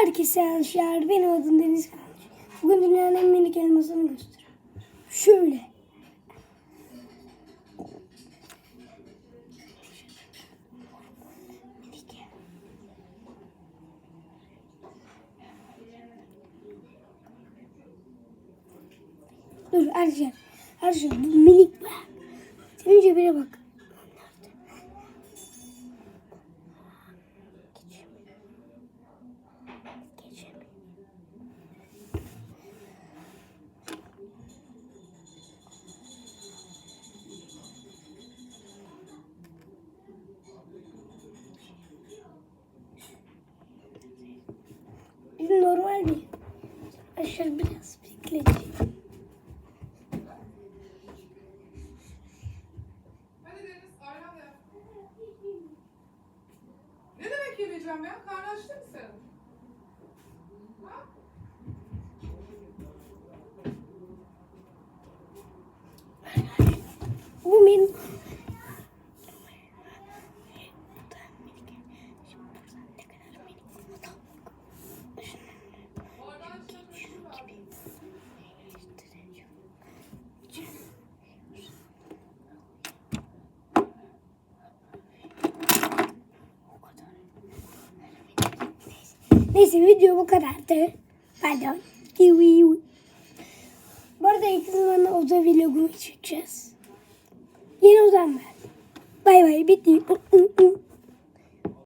Herkese yanlışlar. Benim adım Deniz Kanç. Bugün dünyanın en minik elmasını göstereyim. Şöyle. Dur Ercan. Ercan bu minik bak. Senin cebine bak. Bizim normal bir. Aşağı biraz ver. Ne demek yemeyeceğim ya? Karnı açtı mı senin? Neyse video bu kadardı. Pardon. Bu arada yakın zamanda oda vlogu çekeceğiz. Yeni odam var. Bay bay bitti.